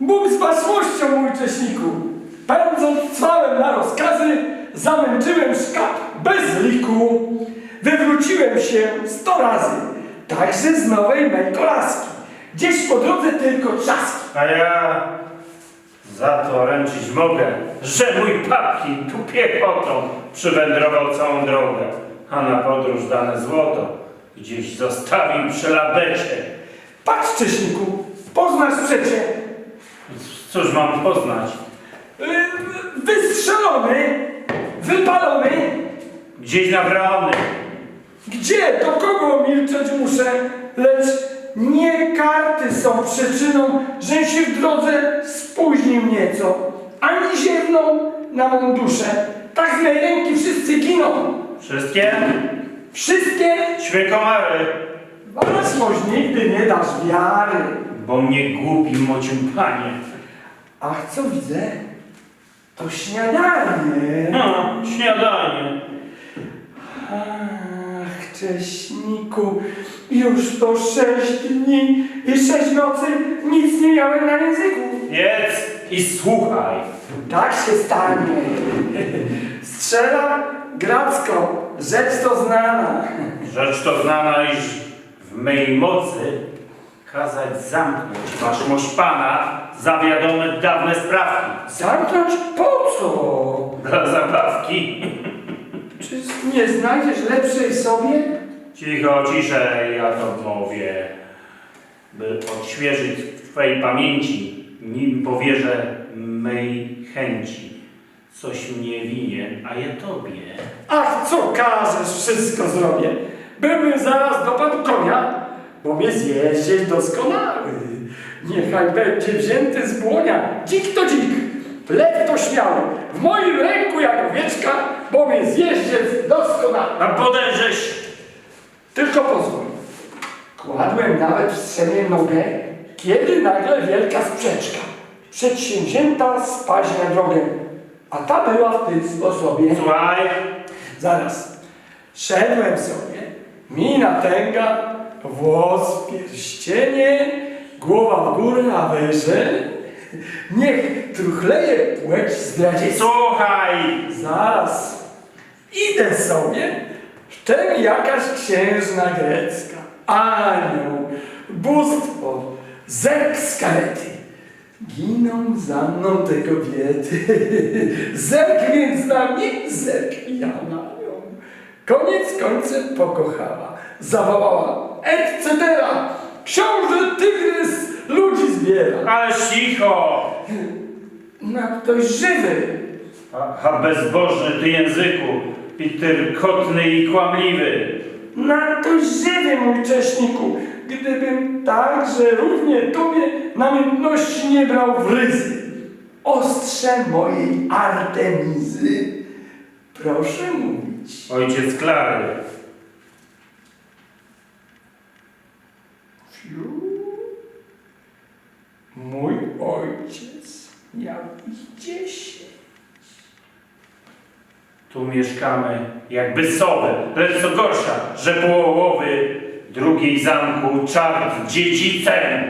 Bóg z waszmością, mój cześniku. Pędząc cwałem na rozkazy, zamęczyłem szkap bez liku. Wywróciłem się sto razy, także z nowej mej kolaski. Gdzieś po drodze tylko trzaski. A ja za to ręczyć mogę, że mój papki tu piechotą przywędrował całą drogę, a na podróż dane złoto gdzieś zostawił przy labecie. Patrz, cześniku, poznasz przecie. Cóż mam poznać? Yy, Wystrzelony, wypalony. Gdzieś nawrony. Gdzie, do kogo milczeć muszę? Lecz nie karty są przyczyną, że się w drodze spóźnił nieco. Ani ziewną na mą duszę. Tak z mej ręki wszyscy giną. Wszystkie Wszystkie ćwiekomary, waszmość nigdy nie dasz wiary. bo mnie głupi mocim panie. Ach, co widzę? To śniadanie. No, śniadanie. Ach, cześniku, już to sześć dni i sześć nocy nic nie miałem na języku. Jedz i słuchaj. Tak się stanie. Strzelam gracko, rzecz to znana. Rzecz to znana, iż w mej mocy kazać zamknąć waszmość pana za wiadome dawne sprawki. Zamknąć po co? Dla zabawki. Czy nie znajdziesz lepszej sobie? Cicho, ciszej, ja to mówię. By odświeżyć w twojej pamięci, nim powierzę mej chęci. Coś mnie winien, a ja tobie. Ach, co każesz, wszystko zrobię. Bym zaraz dopadł konia, bo mnie zjeździeć doskonały. Niechaj będzie wzięty z błonia, dzik to dzik, lew to śmiały. W moim ręku jak owieczka, bo mnie zjeździec doskonały. A podejrześ, Tylko pozwól. Kładłem nawet w strzemię nogę, kiedy nagle wielka sprzeczka. Przedsięwzięta spaść na drogę. A ta była w tym sposobie. słuchaj, Zaraz. Szedłem sobie, mina tęga, włos w pierścienie, głowa w górę, a wyżej. Niech truchleje płeć zdradziecka. słuchaj. Zaraz. Idę sobie, wtem jakaś księżna grecka, anioł, bóstwo, zerk z karety. Giną za mną te kobiety. Zerk więc na mnie, zerk ja na nią. Koniec końcem pokochała. Zawołała, et cetera. Książę tygrys ludzi zbiera. Ale cicho. Na ktoś żywy. A, a bezbożny ty języku, i tyrkotny i kłamliwy. Na to żywy, mój cześniku, gdybym także równie tobie namiętności nie brał w ryzy. Ostrze mojej Artemizy, proszę mówić. Ojciec Klary. Fiu. Mój ojciec miał ich dziesięć. Tu mieszkamy jakby sowy, lecz co gorsza, że połowy drugiej zamku czart dziedzicem